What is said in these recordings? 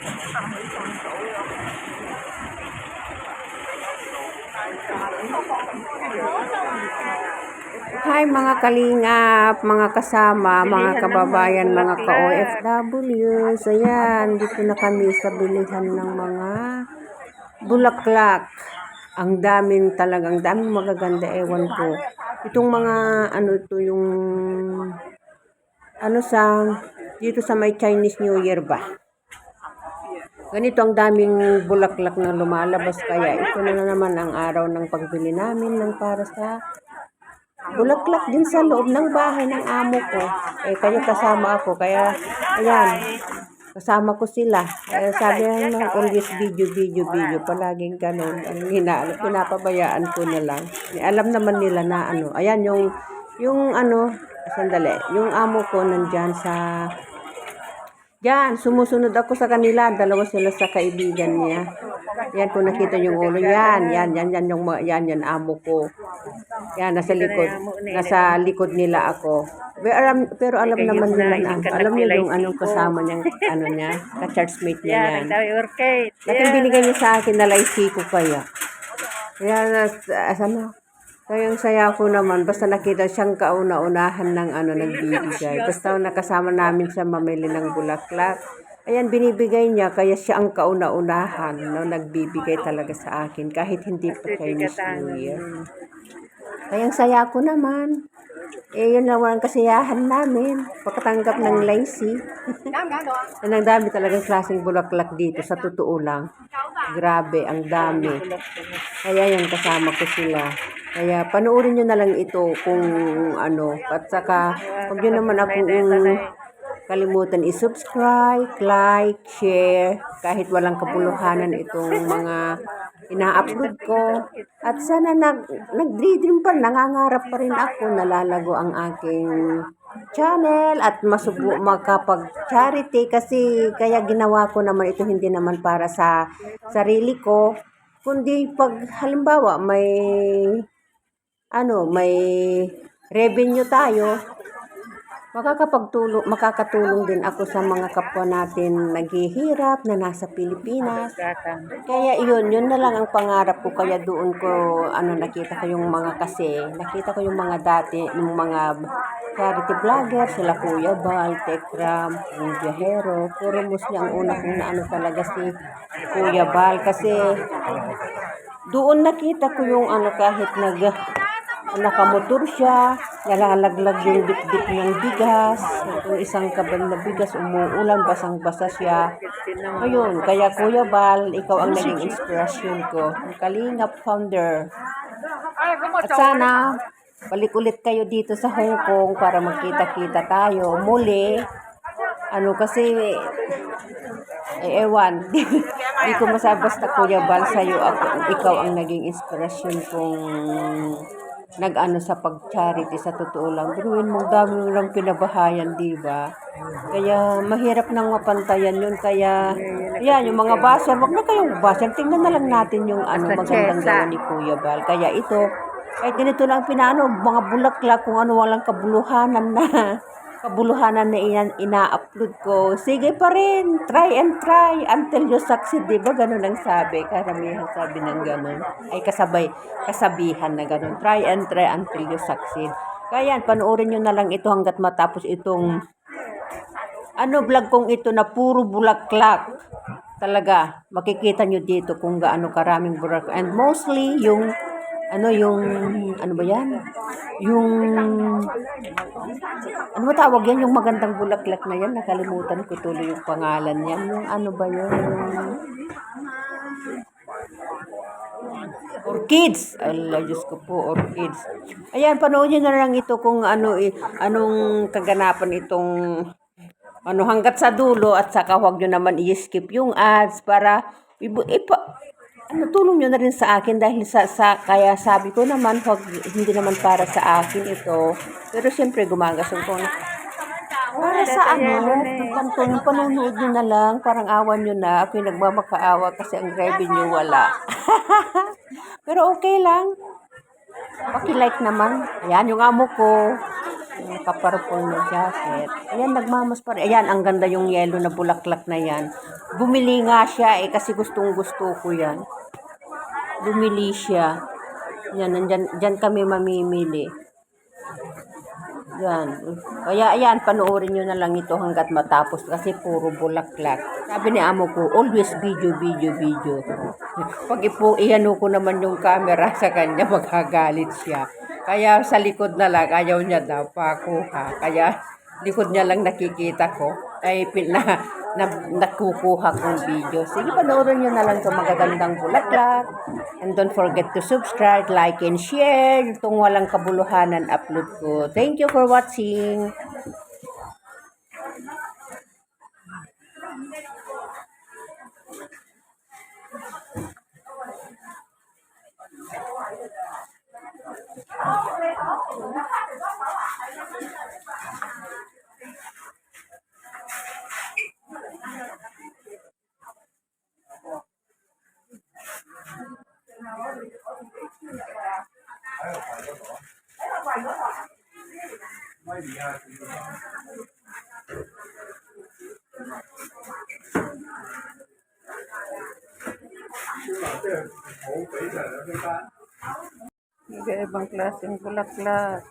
Hi mga kalingap, mga kasama, mga kababayan, mga ka-OFW. So yan, dito na kami sa bilihan ng mga bulaklak. Ang daming talagang, daming magaganda, ewan ko. Itong mga, ano ito, yung, ano sa, dito sa may Chinese New Year ba? Ganito ang daming bulaklak na lumalabas kaya ito na, naman ang araw ng pagbili namin ng para sa bulaklak din sa loob ng bahay ng amo ko. Eh, kaya kasama ako. Kaya, ayan, kasama ko sila. Eh, sabi nga, always video, video, video. Palaging ganun. Ang hina, pinapabayaan ko na lang. Eh, alam naman nila na ano. Ayan, yung, yung ano, sandali, yung amo ko nandyan sa yan, sumusunod ako sa kanila. Dalawa sila sa kaibigan niya. Yan, kung nakita yung ulo. Yan, yan, yan, yan, yung, yan, yan, amo ko. Yan, nasa likod. Nasa likod nila ako. Pero alam, pero alam naman nila na. Alam niyo yung anong kasama niyang, ano niya, ka-churchmate niya yan. Laking binigay niya sa akin na laisi ko kaya. Kaya, uh, ano, yung saya ko naman, basta nakita siyang kauna-unahan ng ano, nagbibigay. Basta nakasama namin siya mamili ng bulaklak. Ayan, binibigay niya, kaya siya ang kauna-unahan, no, nagbibigay talaga sa akin, kahit hindi pa Chinese New Year. Kaya ang saya ko naman. Eh, yun lang ang kasiyahan namin. Pagkatanggap ng lacy. Yan ang dami talagang klaseng bulaklak dito, sa totoo lang. Grabe, ang dami. Kaya yan, kasama ko sila. Kaya panoorin nyo na lang ito kung ano. At saka, huwag nyo naman akong kalimutan i-subscribe, like, share, kahit walang kabuluhanan itong mga ina-upload ko. At sana nag, nag-dream pa, nangangarap pa rin ako, nalalago ang aking channel at masubo makapag-charity kasi kaya ginawa ko naman ito hindi naman para sa sarili ko, kundi pag halimbawa may ano, may revenue tayo, makakapagtulong, makakatulong din ako sa mga kapwa natin naghihirap na nasa Pilipinas. Kaya yun, yun na lang ang pangarap ko. Kaya doon ko, ano, nakita ko yung mga kasi, nakita ko yung mga dati, yung mga charity vlogger, sila Kuya Bal, Tekram, yung Viajero. Puro mostly ang una kong naano talaga si Kuya Bal. Kasi doon nakita ko yung ano kahit nag nakamotor siya, nalalaglag yung bitbit ng bigas, yung isang kabal na bigas, umuulan, basang-basa siya. Ayun, kaya Kuya Bal, ikaw ang naging inspirasyon ko. Ang Kalingap founder. At sana, balik ulit kayo dito sa Hong Kong para magkita-kita tayo. Muli, ano kasi, eh, ewan. Hindi ko masabi basta Kuya Bal sa'yo ako, ikaw ang naging inspirasyon kong nag-ano sa pag-charity sa totoo lang. Biruin mong dami lang pinabahayan, di ba? Kaya mahirap nang mapantayan yun. Kaya, yan, yung mga basher, wag na kayong basher. Tingnan na lang natin yung ano, magandang gawa ni Kuya Bal. Kaya ito, kahit ganito lang pinaano, mga bulaklak, kung ano walang kabuluhanan na kabuluhanan na iyan ina-upload ko. Sige pa rin, try and try until you succeed, di ba? Ganun ang sabi. Karamihan sabi ng ganun. Ay kasabay, kasabihan na ganun. Try and try until you succeed. Kaya yan, panoorin nyo na lang ito hanggat matapos itong ano vlog kong ito na puro bulaklak. Talaga, makikita nyo dito kung gaano karaming bulaklak. And mostly, yung ano yung ano ba yan? Yung ano ba tawag yan? Yung magandang bulaklak na yan. Nakalimutan ko tuloy yung pangalan yan. Yung ano ba yun? Orchids. Allah, Diyos ko po, orchids. Ayan, panoorin nyo na lang ito kung ano, anong kaganapan itong ano hanggat sa dulo at saka huwag nyo naman i-skip yung ads para ipa, ano tulong nyo na rin sa akin dahil sa, sa kaya sabi ko naman huwag hindi naman para sa akin ito. Pero siyempre gumagasong ko. Para sa ano? pantong panonood nyo na lang parang awan nyo na ako yung nagmamakaawa kasi ang revenue wala. Pero okay lang. Paki-like naman. Ayan, yung amo ko. Naka-purple na jacket. Ayan, nagmamas pa rin. Ayan, ang ganda yung yellow na bulaklak na yan. Bumili nga siya eh, kasi gustong gusto ko yan. Bumili siya. Yan, nandyan, dyan kami mamimili. Yan. Kaya ayan, panoorin nyo na lang ito hanggat matapos kasi puro bulaklak. Sabi ni amo ko, always video, video, video. Pag ipo, iano ko naman yung camera sa kanya, magagalit siya. Kaya sa likod na lang, ayaw niya daw pakuha. Kaya likod niya lang nakikita ko. Ay, pina, na, nakukuha kong video. Sige, panoorin nyo na lang itong magagandang bulaklak. And don't forget to subscribe, like, and share. Itong walang kabuluhanan upload ko. Thank you for watching. Iba-ibang klaseng bulaklak.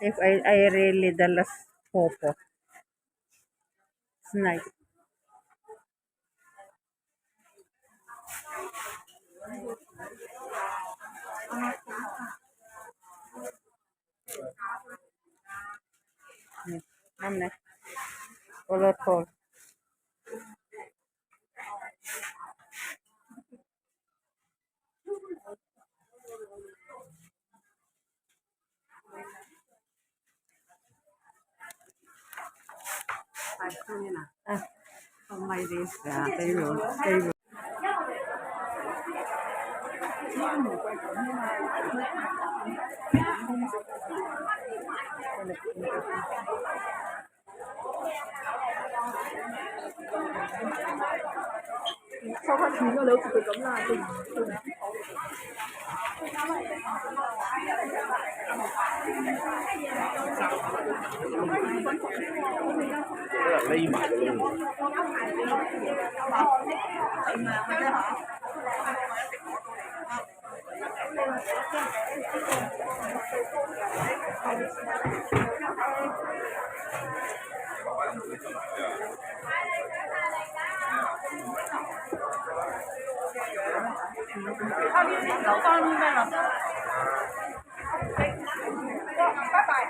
If I, I really the last popo. Snipe. นั่นนะโอรสโคอะทำไมดีอ่ยไปอยู่ไปอยู่ trí nó lớn thì giống là tỉnh lây mãi luôn Thank you. Nấu con đây là Bye bye.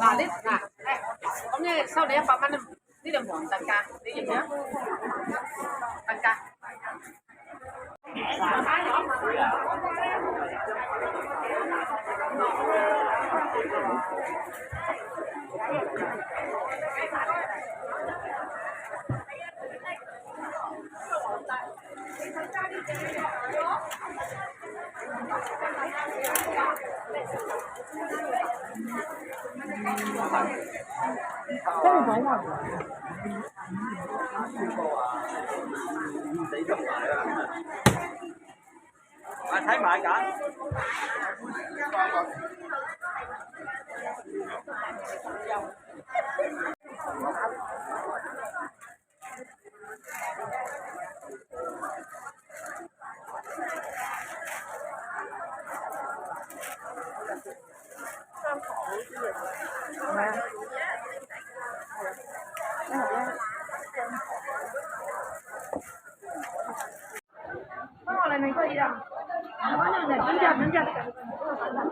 Là lít à. Ông nghe sau đấy bà mang đi đường bọn tăng ca, đi gì nhá. Tăng ca. Thank you. Bạn thấy mại cả. Thank you.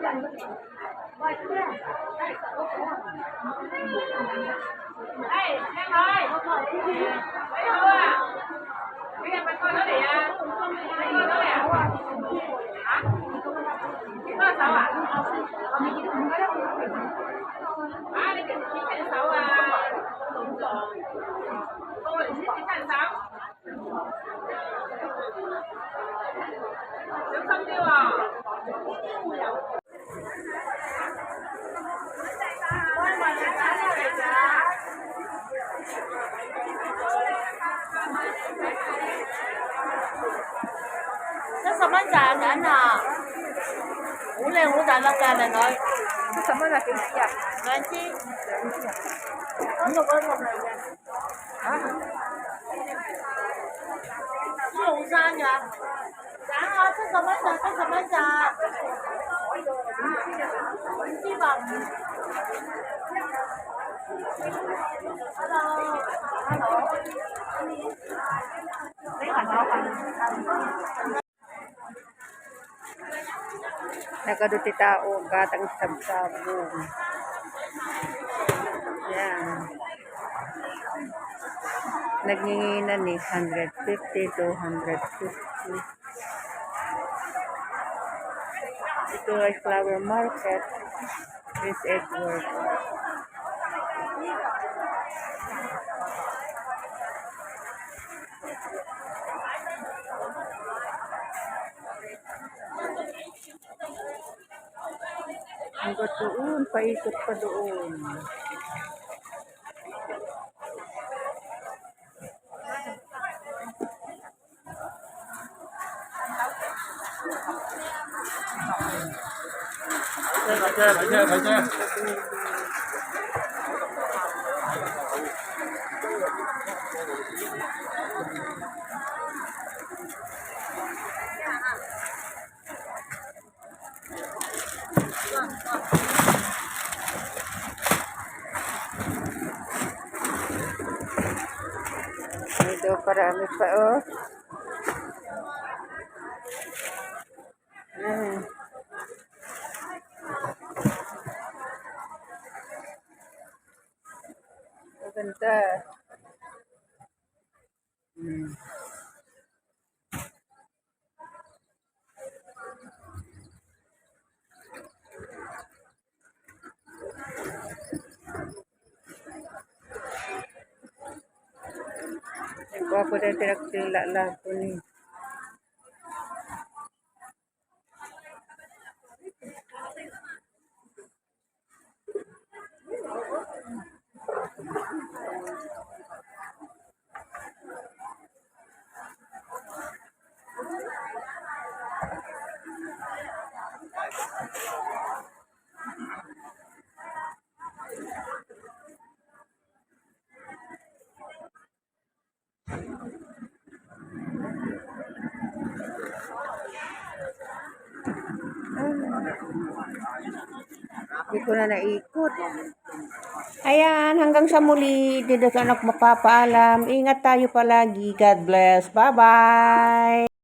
Đây, em ơi. Đấy không à? Bây giờ mày coi nó để à? Mày coi nó để à? Hả? Nó là sao à? À, đây cái 9 thành 6 à? Đúng rồi. Cô là 9 thành 6. 慢讲，男的。无论我咋那干的呢？是什么呢？给你呀？南京。我怎么怎么啊？是五三年。然后这怎么讲？这怎么讲？地方。Hello。 Nagaduti tao, gatang sabsabong. Yan. Naginginan ni 150 to 150. Ito ay flower market. Prince Edward. Hanggang doon, paikot pa doon. Ito, parami pa, oh. Ayan. Maganda. Hmm. Gwapo na pinagtila lang ko ni. Hindi ko na naikot. Ayan, hanggang sa muli, dito sa anak mapapaalam. Ingat tayo palagi. God bless. Bye-bye!